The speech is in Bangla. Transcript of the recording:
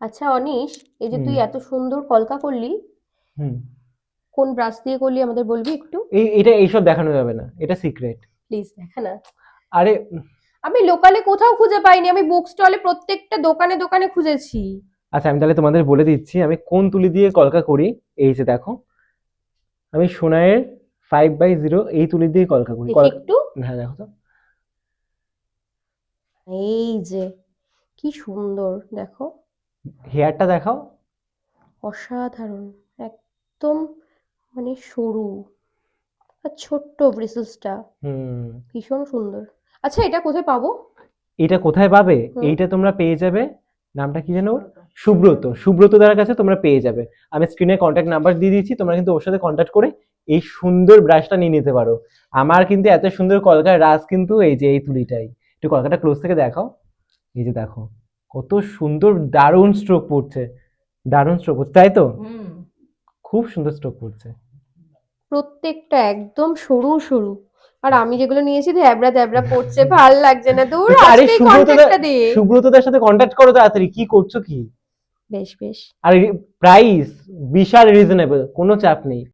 আচ্ছা অনিশ এই যে তুই এত সুন্দর কলকা করলি। হুম। কোন ব্রাশ দিয়ে করলি আমাদের বলবি একটু? এই এটা এইসব দেখানো যাবে না এটা সিক্রেট। প্লিজ দেখা না। আরে আমি লোকালে কোথাও খুঁজে পাইনি আমি বুক স্টলে প্রত্যেকটা দোকানে দোকানে খুঁজেছি। আচ্ছা আমি তাহলে তোমাদের বলে দিচ্ছি আমি কোন তুলি দিয়ে কলকা করি? এই যে দেখো আমি সোনাইয়ের ফাইভ বাই জিরো এই তুলি দিয়ে কলকা করি। একটু। হ্যাঁ দেখো তো। এই যে কি সুন্দর দেখো। হেয়ারটা দেখাও। অসাধারণ একদম মানে সরু আর ছোট্ট ব্রিসেসটা। হুম। ভীষণ সুন্দর। আচ্ছা এটা কোথায় পাবো? এটা কোথায় পাবে? এইটা তোমরা পেয়ে যাবে। নামটা কি জানো ওর? সুব্রত। সুব্রত দ্বারা কাছে তোমরা পেয়ে যাবে। আমি স্ক্রিনে কন্ট্যাক্ট নাম্বার দিয়ে দিচ্ছি তোমরা কিন্তু ওর সাথে কন্ট্যাক্ট করে এই সুন্দর ব্রাশটা নিয়ে নিতে পারো। আমার কিন্তু এত সুন্দর কলকার রাস কিন্তু এই যে এই তুলিটাই। একটু কলকাটা ক্লোজ থেকে দেখাও। এই যে দেখো। কত সুন্দর দারুণ স্ট্রোক পড়ছে। দারুণ স্ট্রোক পড়ছে তাই তো? খুব সুন্দর স্ট্রোক পড়ছে। প্রত্যেকটা একদম সরু সরু। আর আমি যেগুলো নিয়েছি দ্যাবড়া দ্যাবড়া পড়ছে ভালো লাগছে না। দূর আরে কন্ট্যাক্টটা দে সুব্রতদার সাথে কন্ট্যাক্ট করো তাড়াতাড়ি কি করছ কি? বেশ বেশ। আর প্রাইস বিশাল রিজনেবল কোনো চাপ নেই।